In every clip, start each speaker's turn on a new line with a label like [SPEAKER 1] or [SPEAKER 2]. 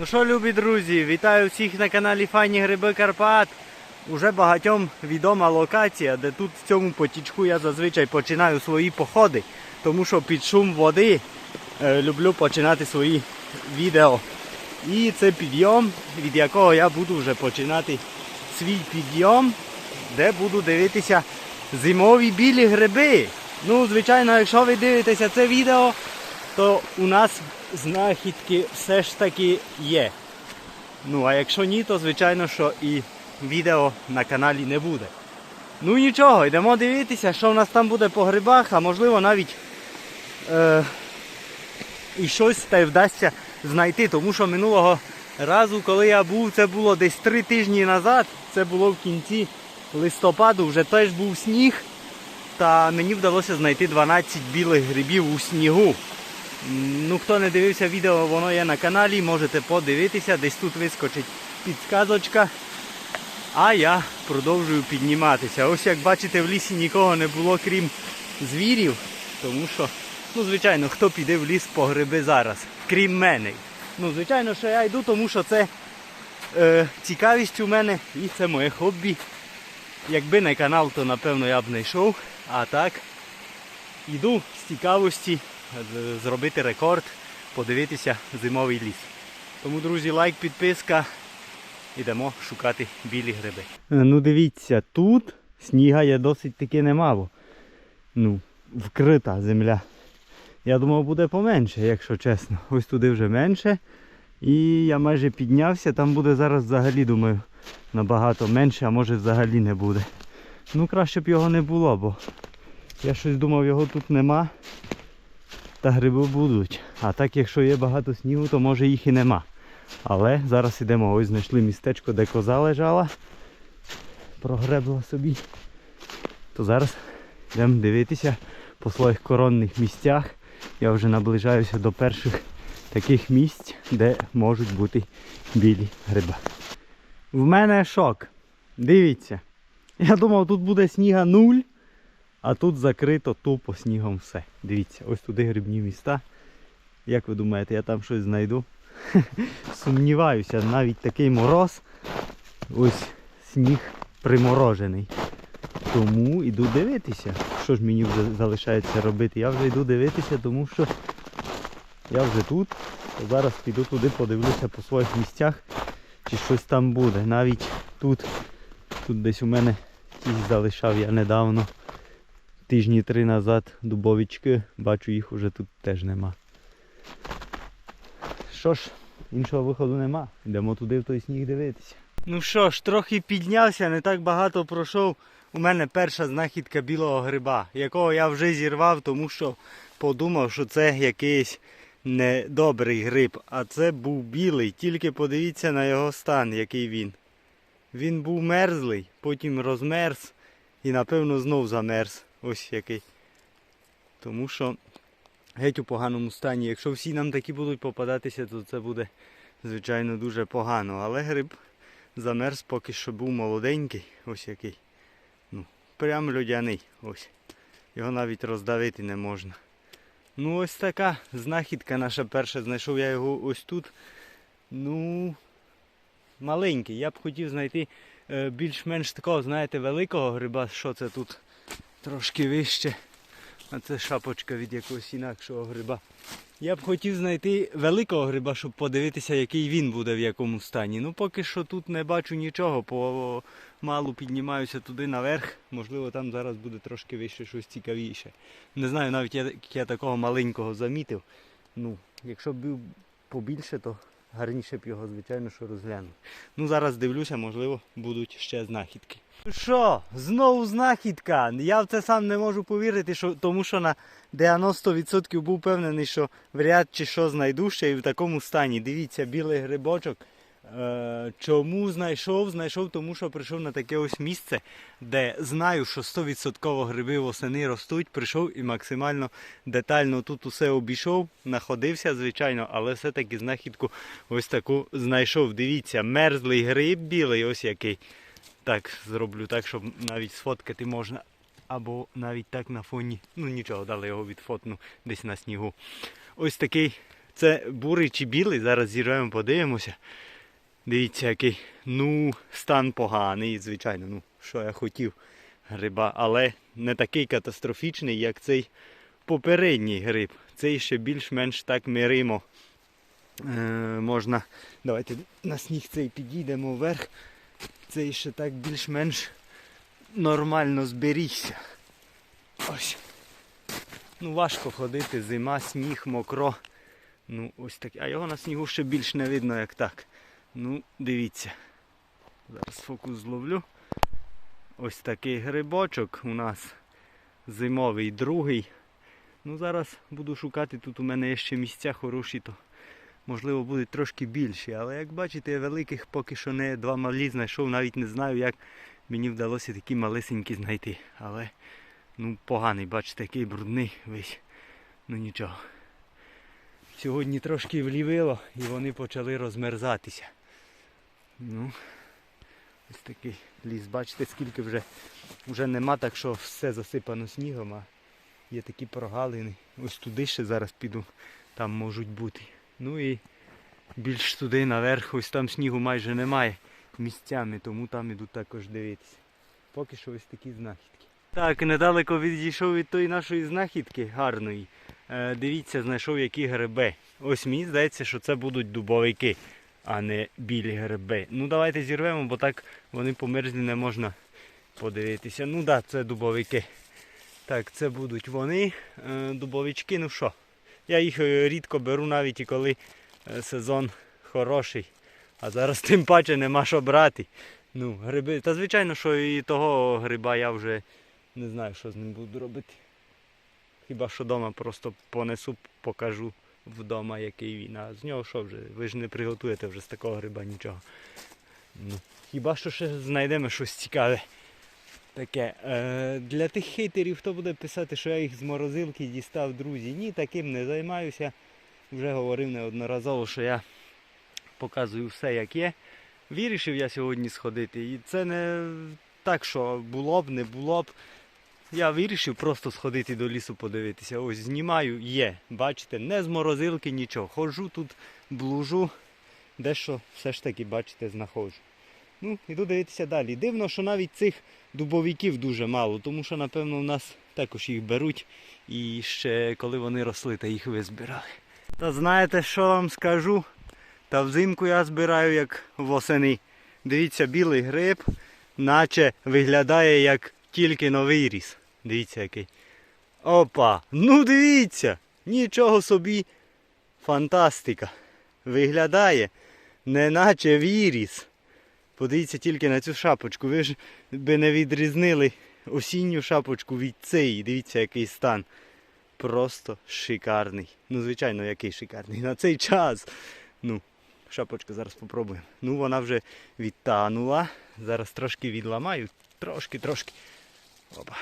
[SPEAKER 1] Ну що, любі друзі, вітаю всіх на каналі Файні Гриби Карпат. Уже багатьом відома локація, де тут в цьому потічку я зазвичай починаю свої походи, тому що під шум води е, люблю починати свої відео. І це підйом, від якого я буду вже починати свій підйом, де буду дивитися зимові білі гриби. Ну, звичайно, якщо ви дивитеся це відео, то у нас знахідки все ж таки є. Ну, а якщо ні, то звичайно, що і відео на каналі не буде. Ну нічого, йдемо дивитися, що в нас там буде по грибах, а можливо навіть е, і щось та й вдасться знайти. Тому що минулого разу, коли я був, це було десь три тижні назад, це було в кінці листопаду, вже теж був сніг. Та мені вдалося знайти 12 білих грибів у снігу. Ну, хто не дивився відео, воно є на каналі, можете подивитися, десь тут вискочить підсказочка. А я продовжую підніматися. Ось як бачите, в лісі нікого не було, крім звірів. Тому що, ну, звичайно, хто піде в ліс по гриби зараз, крім мене. Ну, звичайно, що я йду, тому що це е, цікавість у мене і це моє хобі. Якби не канал, то напевно я б не йшов. А так, йду з цікавості зробити рекорд, подивитися зимовий ліс. Тому, друзі, лайк, підписка. Ідемо шукати білі гриби. Ну дивіться, тут сніга є досить таки немало. Ну, вкрита земля. Я думав, буде поменше, якщо чесно. Ось туди вже менше. І я майже піднявся, там буде зараз взагалі, думаю, набагато менше, а може взагалі не буде. Ну краще б його не було, бо я щось думав, його тут нема. Та гриби будуть. А так, якщо є багато снігу, то може їх і нема. Але зараз йдемо, ось знайшли містечко, де коза лежала. Прогребла собі. То зараз йдемо дивитися по своїх коронних місцях. Я вже наближаюся до перших таких місць, де можуть бути білі гриби. В мене шок. Дивіться. Я думав, тут буде сніга нуль, а тут закрито тупо снігом все. Дивіться, ось туди грибні міста. Як ви думаєте, я там щось знайду? Сумніваюся, навіть такий мороз. Ось сніг приморожений. Тому йду дивитися. Що ж мені вже залишається робити? Я вже йду дивитися, тому що я вже тут. Зараз піду туди, подивлюся по своїх місцях, чи щось там буде. Навіть тут, тут десь у мене ті залишав я недавно, тижні три назад дубовички. Бачу, їх уже тут теж нема. Що ж, іншого виходу нема. Йдемо туди в той сніг дивитися. Ну що ж, трохи піднявся, не так багато пройшов. У мене перша знахідка білого гриба, якого я вже зірвав, тому що подумав, що це якийсь недобрий гриб. А це був білий. Тільки подивіться на його стан, який він. Він був мерзлий, потім розмерз і напевно знов замерз. Ось який. Тому що геть у поганому стані. Якщо всі нам такі будуть попадатися, то це буде, звичайно, дуже погано. Але гриб замерз поки що був молоденький. Ось який. Ну, прям людяний. Ось. Його навіть роздавити не можна. Ну ось така знахідка наша перша. Знайшов я його ось тут. Ну, маленький. Я б хотів знайти е, більш-менш такого, знаєте, великого гриба. Що це тут? Трошки вище. А це шапочка від якогось інакшого гриба. Я б хотів знайти великого гриба, щоб подивитися, який він буде в якому стані. Ну поки що тут не бачу нічого, по малу піднімаюся туди наверх. Можливо, там зараз буде трошки вище щось цікавіше. Не знаю, навіть я, я такого маленького замітив. Ну, якщо б був побільше, то гарніше б його, звичайно, що розглянув. Ну зараз дивлюся, можливо, будуть ще знахідки. Що, знову знахідка. Я в це сам не можу повірити, що, тому що на 90% був впевнений, що вряд чи що знайду ще і в такому стані. Дивіться, білий грибочок. Е, чому знайшов? Знайшов, тому що прийшов на таке ось місце, де знаю, що 100% гриби восени ростуть. Прийшов і максимально детально тут усе обійшов, находився, звичайно, але все-таки знахідку ось таку знайшов. Дивіться, мерзлий гриб білий, ось який. Так, зроблю так, щоб навіть сфоткати можна. Або навіть так на фоні. Ну нічого, дали його відфотну десь на снігу. Ось такий це бурий чи білий, зараз зірвемо, подивимося. Дивіться, який ну, стан поганий, звичайно, ну, що я хотів гриба, але не такий катастрофічний, як цей попередній гриб. Цей ще більш-менш так миримо. Е, можна. Давайте на сніг цей підійдемо вверх. Цей ще так більш-менш нормально зберігся. Ось. Ну, важко ходити, зима, сніг, мокро. Ну, ось так. А його на снігу ще більш не видно, як так. Ну, дивіться. Зараз фокус зловлю. Ось такий грибочок у нас зимовий, другий. Ну, зараз буду шукати. Тут у мене є ще місця хороші, то можливо будуть трошки більші. Але як бачите, я великих поки що не два малі знайшов, навіть не знаю, як мені вдалося такі малесенькі знайти. Але ну, поганий, бачите, який брудний весь. Ну нічого. Сьогодні трошки влівило і вони почали розмерзатися. Ну, ось такий ліс. Бачите, скільки вже, вже нема, так що все засипано снігом, а є такі прогалини. Ось туди ще зараз піду, там можуть бути. Ну і більш туди наверх, ось там снігу майже немає місцями, тому там іду також дивитися. Поки що ось такі знахідки. Так, недалеко відійшов від тої нашої знахідки гарної. Е, дивіться, знайшов які гриби. Ось мені здається, що це будуть дубовики, а не білі гриби. Ну давайте зірвемо, бо так вони померзлі не можна подивитися. Ну так, да, це дубовики. Так, це будуть вони. Е, дубовички, ну що. Я їх е, рідко беру навіть і коли е, сезон хороший. А зараз тим паче нема що брати. Ну, гриби. Та звичайно, що і того гриба я вже не знаю, що з ним буду робити. Хіба що вдома просто понесу, покажу вдома, який він. А з нього що вже? Ви ж не приготуєте вже з такого гриба нічого. Ну, хіба що ще знайдемо щось цікаве. Таке. Е, для тих хейтерів, хто буде писати, що я їх з морозилки дістав, друзі. Ні, таким не займаюся. Вже говорив неодноразово, що я показую все як є. Вирішив я сьогодні сходити. І це не так, що було б, не було б. Я вирішив просто сходити до лісу подивитися. Ось знімаю, є. Бачите, не з морозилки нічого. Ходжу тут, блужу, дещо все ж таки, бачите, знаходжу. Ну, іду дивитися далі. Дивно, що навіть цих дубовиків дуже мало, тому що, напевно, у нас також їх беруть і ще коли вони росли, та їх визбирали. Та знаєте, що вам скажу? Та взимку я збираю як восени. Дивіться, білий гриб, наче виглядає як тільки новий ріс. Дивіться який. Опа! Ну дивіться! Нічого собі. Фантастика. Виглядає, неначе віріс. Подивіться тільки на цю шапочку. Ви ж би не відрізнили осінню шапочку від цієї. Дивіться, який стан. Просто шикарний. Ну, звичайно, який шикарний. На цей час. Ну, шапочка зараз спробуємо. Ну, вона вже відтанула. Зараз трошки відламаю. Трошки, трошки. Опа.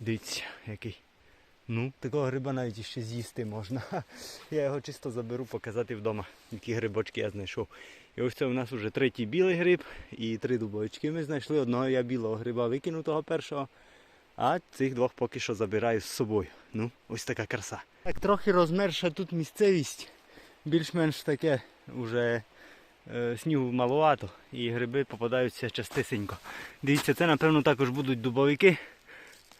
[SPEAKER 1] Дивіться, який. Ну, такого гриба навіть іще з'їсти можна. Я його чисто заберу показати вдома, які грибочки я знайшов. І ось це у нас вже третій білий гриб і три дубовички ми знайшли. Одного я білого гриба викинув того першого, а цих двох поки що забираю з собою. Ну, ось така краса. Так, трохи розмерша тут місцевість. Більш-менш таке вже е, снігу маловато і гриби попадаються частисенько. Дивіться, це напевно також будуть дубовики.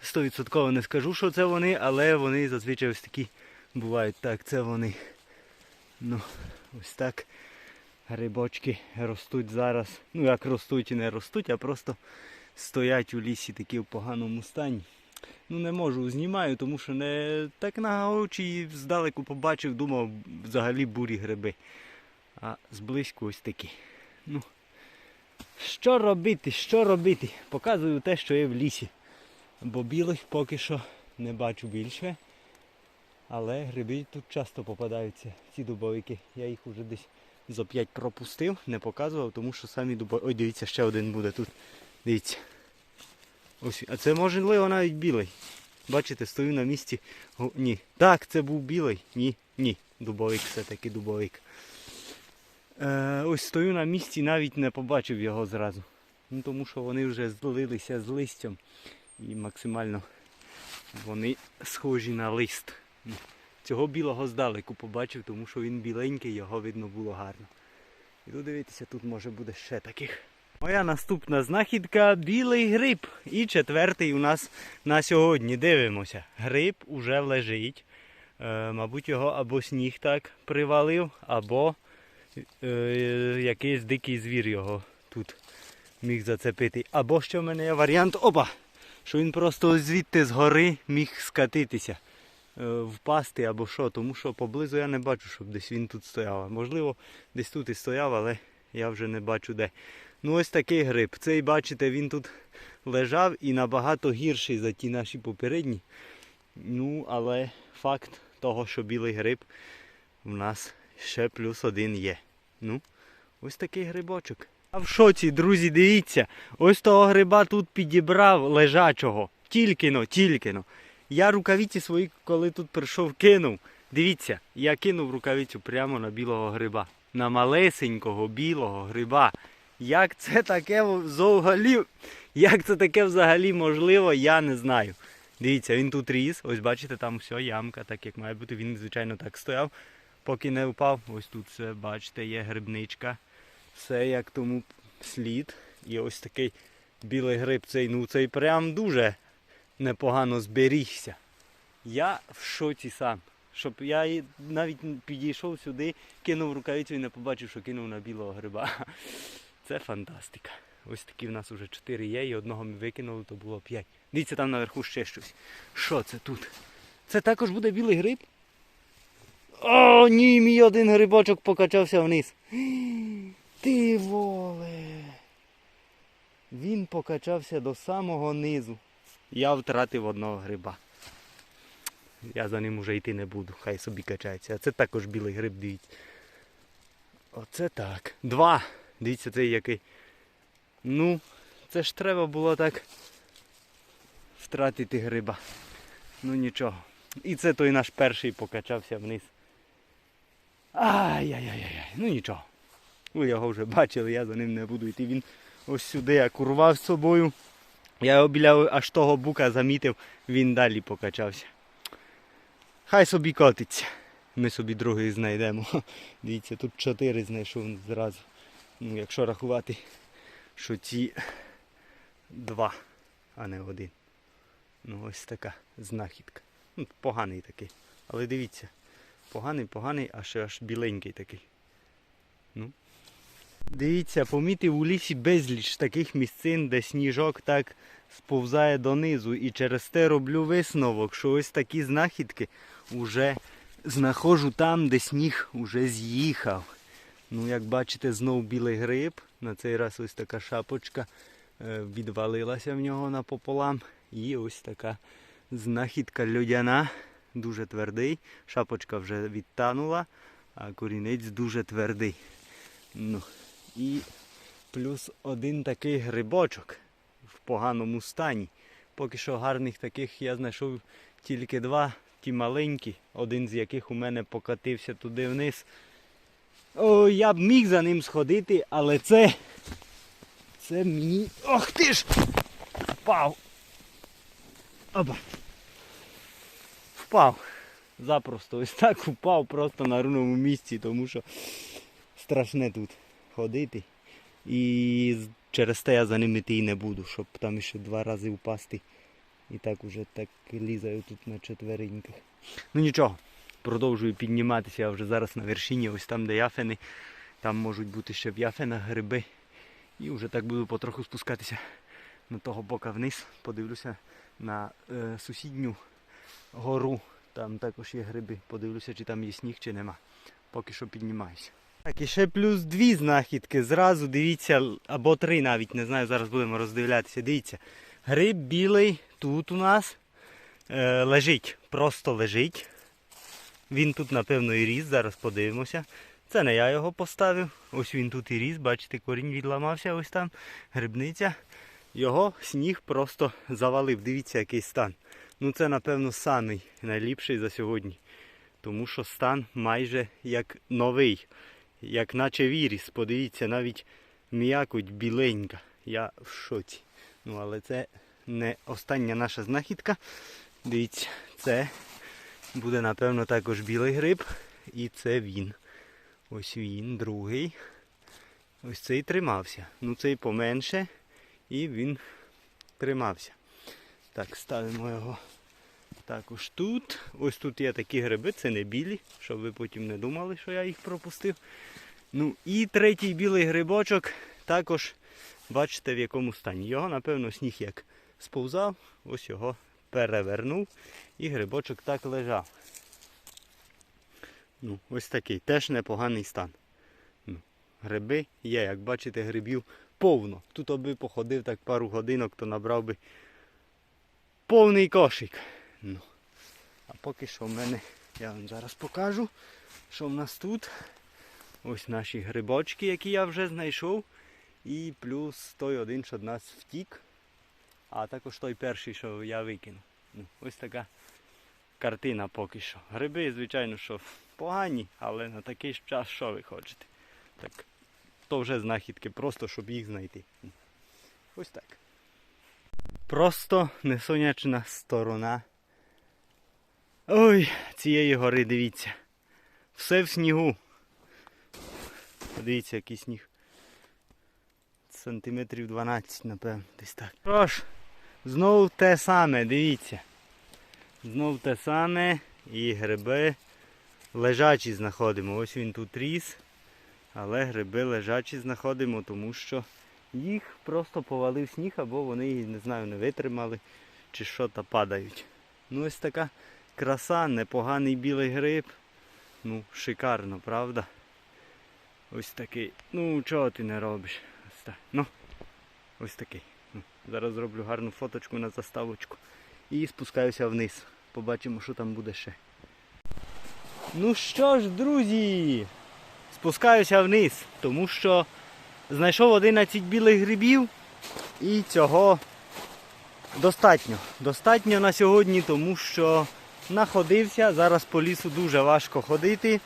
[SPEAKER 1] 100% не скажу, що це вони, але вони зазвичай ось такі бувають. Так, це вони. Ну, ось так. Грибочки ростуть зараз. Ну як ростуть і не ростуть, а просто стоять у лісі такі в поганому стані. Ну не можу, знімаю, тому що не так на очі здалеку побачив, думав взагалі бурі гриби. А зблизьку ось такі. Ну, що робити, що робити? Показую те, що є в лісі. Бо білих поки що не бачу більше. Але гриби тут часто попадаються, ці дубовики. Я їх вже десь зо 5 пропустив, не показував, тому що самі дубовики... Ой, дивіться, ще один буде тут. Дивіться. Ось, а це можливо навіть білий. Бачите, стою на місці. О, ні. Так, це був білий. Ні, ні. Дубовик все-таки дубовик. Е, ось стою на місці, навіть не побачив його зразу. Ну, Тому що вони вже злилися з листям і максимально вони схожі на лист. Ну, Цього білого здалеку побачив, тому що він біленький, його видно було гарно. Іду дивитися, тут може буде ще таких. Моя наступна знахідка білий гриб. І четвертий у нас на сьогодні. Дивимося. Гриб уже лежить. Е, мабуть, його або сніг так привалив, або е, якийсь дикий звір його тут міг зацепити. Або ще в мене є варіант, опа! Що він просто звідти згори міг скатитися, впасти або що, тому що поблизу я не бачу, щоб десь він тут стояв. Можливо, десь тут і стояв, але я вже не бачу де. Ну ось такий гриб. Цей, бачите, він тут лежав і набагато гірший за ті наші попередні. Ну, але факт того, що білий гриб в нас ще плюс один є. Ну, ось такий грибочок. А в шоці, друзі, дивіться, ось того гриба тут підібрав лежачого. Тільки-но, тільки-но. Я рукавиці свої, коли тут прийшов, кинув. Дивіться, я кинув рукавицю прямо на білого гриба. На малесенького білого гриба. Як це таке взагалі, як це таке взагалі можливо, я не знаю. Дивіться, він тут ріс. Ось бачите, там все, ямка, так як має бути. Він, звичайно, так стояв, поки не впав. Ось тут все, бачите, є грибничка. Все як тому слід. І ось такий білий гриб цей, ну цей прям дуже непогано зберігся. Я в шоці сам. Щоб я навіть підійшов сюди, кинув рукавицю і не побачив, що кинув на білого гриба. Це фантастика. Ось такі в нас вже 4 є, і одного ми викинули, то було 5. Дивіться, там наверху ще щось. Що це тут? Це також буде білий гриб? О, ні, мій один грибочок покачався вниз. Ти воле. Він покачався до самого низу. Я втратив одного гриба. Я за ним уже йти не буду, хай собі качається. А це також білий гриб, дивіться. Оце так. Два. Дивіться, цей який. Ну, це ж треба було так втратити гриба. Ну нічого. І це той наш перший покачався вниз. Ай-яй-яй-яй. Ну нічого. Ви його вже бачили, я за ним не буду йти. Він ось сюди як урвав з собою. Я його біля аж того бука замітив, він далі покачався. Хай собі котиться. Ми собі другий знайдемо. Дивіться, тут чотири знайшов зразу. Ну, якщо рахувати, що ці два, а не один. Ну ось така знахідка. Ну, поганий такий. Але дивіться, поганий, поганий, а ще аж біленький такий. Дивіться, помітив у лісі безліч таких місцин, де сніжок так сповзає донизу. І через те роблю висновок, що ось такі знахідки вже знаходжу там, де сніг уже з'їхав. Ну, як бачите, знов білий гриб. На цей раз ось така шапочка е, відвалилася в нього напополам. І ось така знахідка льодяна, дуже твердий. Шапочка вже відтанула, а корінець дуже твердий. Ну, і плюс один такий грибочок в поганому стані. Поки що гарних таких я знайшов тільки два, ті маленькі, один з яких у мене покатився туди вниз. О, я б міг за ним сходити, але це. Це мені. Ох ти ж! Впав! Опа! Впав! Запросто ось так впав просто на рівному місці, тому що страшне тут ходити. І через те я за ним іти і не буду, щоб там ще два рази впасти. І так уже так лізаю тут на четвереньках. Ну нічого, продовжую підніматися. Я вже зараз на вершині, ось там, де яфени. Там можуть бути ще в яфенах гриби. І вже так буду потроху спускатися на того бока вниз. Подивлюся на е, сусідню гору. Там також є гриби. Подивлюся, чи там є сніг, чи нема. Поки що піднімаюся. Так, і ще плюс дві знахідки. Зразу дивіться, або три навіть, не знаю, зараз будемо роздивлятися. Дивіться. Гриб білий тут у нас е, лежить, просто лежить. Він тут, напевно, і ріс, зараз подивимося. Це не я його поставив. Ось він тут і ріс, бачите, корінь відламався, ось там грибниця. Його сніг просто завалив. Дивіться, який стан. Ну це, напевно, самий найліпший за сьогодні. Тому що стан майже як новий, як наче віріс. Подивіться, навіть м'якоть біленька. Я в шоці. Ну, але це не остання наша знахідка. Дивіться, це буде, напевно, також білий гриб. І це він. Ось він, другий. Ось цей тримався. Ну цей поменше. І він тримався. Так, ставимо його також тут. Ось тут є такі гриби, це не білі, щоб ви потім не думали, що я їх пропустив. Ну і третій білий грибочок також бачите в якому стані. Його, напевно, сніг як сповзав, ось його перевернув і грибочок так лежав. Ну, ось такий теж непоганий стан. Ну, гриби є, як бачите, грибів повно. Тут аби походив так пару годинок, то набрав би повний кошик. Ну, а поки що в мене, я вам зараз покажу, що в нас тут. Ось наші грибочки, які я вже знайшов. І плюс той один, що від нас втік. А також той перший, що я викинув. Ну, ось така картина поки що. Гриби, звичайно, що погані, але на такий час що ви хочете. Так, то вже знахідки, просто щоб їх знайти. Ось так. Просто несонячна сторона. Ой, цієї гори, дивіться. Все в снігу. Подивіться, який сніг. Сантиметрів 12, напевно, десь так. Що ж, знову те саме, дивіться. Знов те саме і гриби лежачі знаходимо. Ось він тут ріс. Але гриби лежачі знаходимо, тому що їх просто повалив сніг, або вони, не знаю, не витримали чи що та падають. Ну ось така краса, непоганий білий гриб. Ну, шикарно, правда? Ось такий. Ну, чого ти не робиш? Ось так. Ну, ось такий. Ну, зараз зроблю гарну фоточку на заставочку. І спускаюся вниз. Побачимо, що там буде ще. Ну що ж, друзі, спускаюся вниз, тому що знайшов 11 білих грибів і цього достатньо. Достатньо на сьогодні, тому що находився. Зараз по лісу дуже важко ходити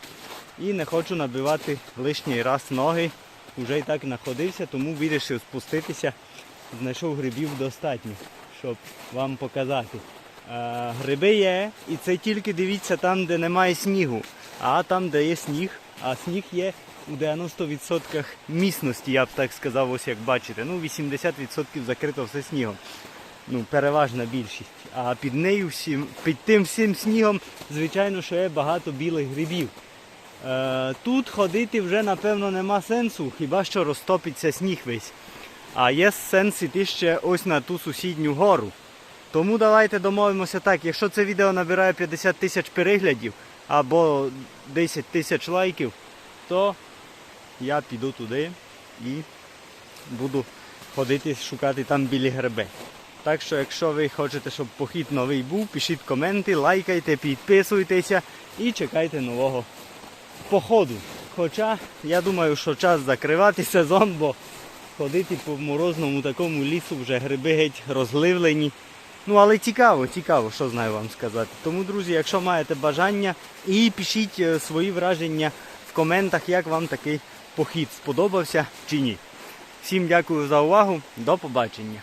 [SPEAKER 1] і не хочу набивати лишній раз ноги. Уже і так находився, тому вирішив спуститися. Знайшов грибів достатньо, щоб вам показати. Е, гриби є, і це тільки дивіться там, де немає снігу. А там, де є сніг, а сніг є у 90% міцності, я б так сказав, ось як бачите. Ну, 80% закрито все снігом. Ну, переважна більшість. А під нею всім, під тим всім снігом, звичайно, що є багато білих грибів. Е, тут ходити вже напевно нема сенсу, хіба що розтопиться сніг весь. А є сенс іти ще ось на ту сусідню гору. Тому давайте домовимося так, якщо це відео набирає 50 тисяч переглядів або 10 тисяч лайків, то я піду туди і буду ходити шукати там білі гриби. Так що, якщо ви хочете, щоб похід новий був, пишіть коменти, лайкайте, підписуйтеся і чекайте нового походу. Хоча я думаю, що час закривати сезон, бо ходити по морозному такому лісу вже гриби геть розливлені. Ну але цікаво, цікаво, що знаю вам сказати. Тому, друзі, якщо маєте бажання, і пишіть е, свої враження в коментах, як вам такий похід сподобався чи ні. Всім дякую за увагу, до побачення.